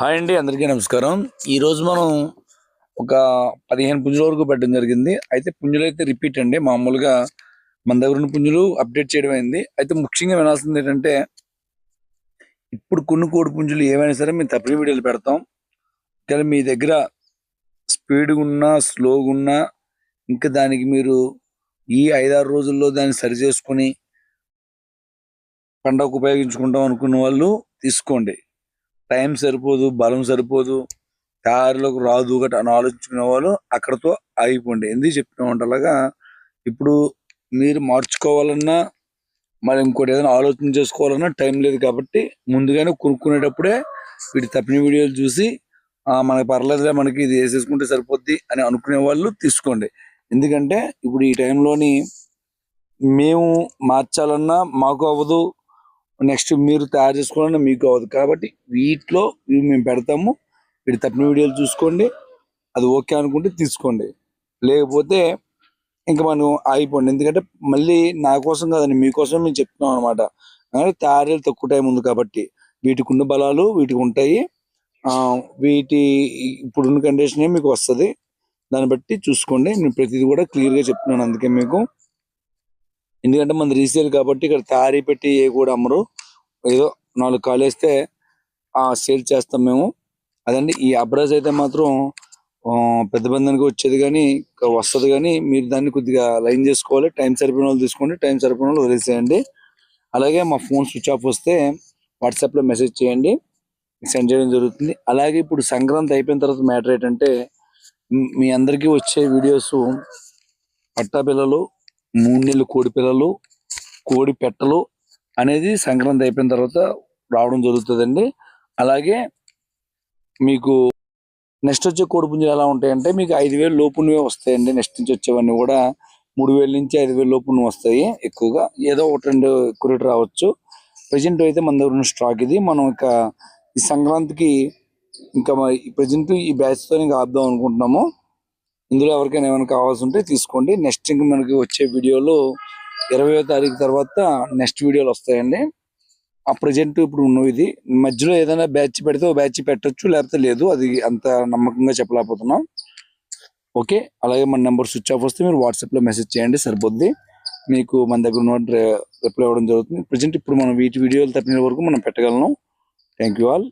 Hi అండి అందరికీ నమస్కారం. ఈరోజు మనం ఒక పదిహేను పుంజుల వరకు పెట్టడం జరిగింది. అయితే పుంజులు అయితే రిపీట్ అండి. మామూలుగా మన దగ్గర ఉన్న పుంజులు అప్డేట్ చేయడం అయింది. అయితే ముఖ్యంగా వినాల్సింది ఏంటంటే ఇప్పుడు కొన్ని కోడి పుంజులు ఏమైనా సరే మేము తప్పని వీడియోలు పెడతాం. కానీ మీ దగ్గర స్పీడ్గా ఉన్నా స్లోగా ఉన్నా ఇంకా దానికి మీరు ఈ ఐదారు రోజుల్లో దాన్ని సరి చేసుకొని పండగకు ఉపయోగించుకుంటాం అనుకున్న వాళ్ళు తీసుకోండి. టైం సరిపోదు బలం సరిపోదు తయారీలోకి రాదు గట్రా అని ఆలోచించుకునే వాళ్ళు అక్కడతో ఆగిపోండి. ఎందుకు చెప్పినామంటే అలాగా ఇప్పుడు మీరు మార్చుకోవాలన్నా మరి ఇంకోటి ఏదైనా ఆలోచన చేసుకోవాలన్నా టైం లేదు కాబట్టి ముందుగానే కొనుక్కునేటప్పుడే వీటి తప్పిన వీడియోలు చూసి మనకి పర్లేదులే మనకి ఇది వేసేసుకుంటే సరిపోద్ది అని అనుకునే వాళ్ళు తీసుకోండి. ఎందుకంటే ఇప్పుడు ఈ టైంలోని మేము మార్చాలన్నా మాకు అవ్వదు నెక్స్ట్ మీరు తయారు చేసుకోవాలన్నా మీకు అవ్వదు. కాబట్టి వీటిలో ఇవి మేము పెడతాము. వీటి తప్పిన వీడియోలు చూసుకోండి. అది ఓకే అనుకుంటే తీసుకోండి. లేకపోతే ఇంకా మనం ఆగిపోండి. ఎందుకంటే మళ్ళీ నా కోసం కాదండి మీకోసం మేము చెప్తున్నాం అనమాట తయారీలు తక్కువ టైం ఉంది కాబట్టి వీటికి ఉన్న బలాలు వీటికి ఉంటాయి. వీటి ఇప్పుడున్న కండిషనే మీకు వస్తుంది. దాన్ని బట్టి చూసుకోండి. నేను ప్రతిదీ కూడా క్లియర్గా చెప్తున్నాను అందుకే మీకు. ఎందుకంటే మన రీసేల్ కాబట్టి ఇక్కడ తయారీ పెట్టి ఏ కూడా అమ్మరు. ఏదో నాలుగు కాలు వేస్తే ఆ సేల్ చేస్తాం మేము. అదండి ఈ అబ్రాజ్ అయితే మాత్రం పెద్ద బంధానికి వచ్చేది కానీ వస్తుంది కానీ మీరు దాన్ని కొద్దిగా లైన్ చేసుకోవాలి. టైం సరిపోయిన వాళ్ళు తీసుకోండి టైం సరిపోయిన వాళ్ళు వదిలేసేయండి. అలాగే మా ఫోన్ స్విచ్ ఆఫ్ వస్తే వాట్సాప్లో మెసేజ్ చేయండి సెండ్ చేయడం జరుగుతుంది. అలాగే ఇప్పుడు సంక్రాంతి అయిపోయిన తర్వాత మ్యాటర్ ఏంటంటే మీ అందరికీ వచ్చే వీడియోస్ పట్టా పిల్లలు మూడు నెలలు కోడి పిల్లలు కోడి పెట్టలు అనేది సంక్రాంతి అయిపోయిన తర్వాత రావడం జరుగుతుందండి. అలాగే మీకు నెక్స్ట్ వచ్చే కోడి పుంజులు ఎలా ఉంటాయంటే మీకు ఐదు వేలు లోపునివే వస్తాయండి. నెక్స్ట్ నుంచి వచ్చేవన్నీ కూడా మూడు వేల నుంచి ఐదు వేల లోపున వస్తాయి ఎక్కువగా. ఏదో ఒకటి రెండు కురిటి రావచ్చు. ప్రజెంట్ అయితే మన దగ్గర ఉన్న స్టాక్ ఇది. మనం ఇక ఈ సంక్రాంతికి ఇంకా ప్రజెంట్ ఈ బ్యాచ్తో ఇంకా ఆపుదాం అనుకుంటున్నాము. ఇందులో ఎవరికైనా ఏమైనా కావాల్సి ఉంటే తీసుకోండి. నెక్స్ట్ ఇంక మనకి వచ్చే వీడియోలు ఇరవయో తారీఖు తర్వాత నెక్స్ట్ వీడియోలు వస్తాయండి. ఆ ప్రజెంట్ ఇప్పుడు ఉన్నవి ఇది. మధ్యలో ఏదైనా బ్యాచ్ పెడితే ఓ బ్యాచ్ పెట్టొచ్చు లేకపోతే లేదు. అది అంత నమ్మకంగా చెప్పలేకపోతున్నాం. ఓకే అలాగే మన నెంబర్ స్విచ్ ఆఫ్ వస్తే మీరు వాట్సాప్లో మెసేజ్ చేయండి సరిపోద్ది. మీకు మన దగ్గర ఉన్న రిప్లై ఇవ్వడం జరుగుతుంది. ప్రజెంట్ ఇప్పుడు మనం వీటి వీడియోలు తప్పిన వరకు మనం పెట్టగలను. Thank you all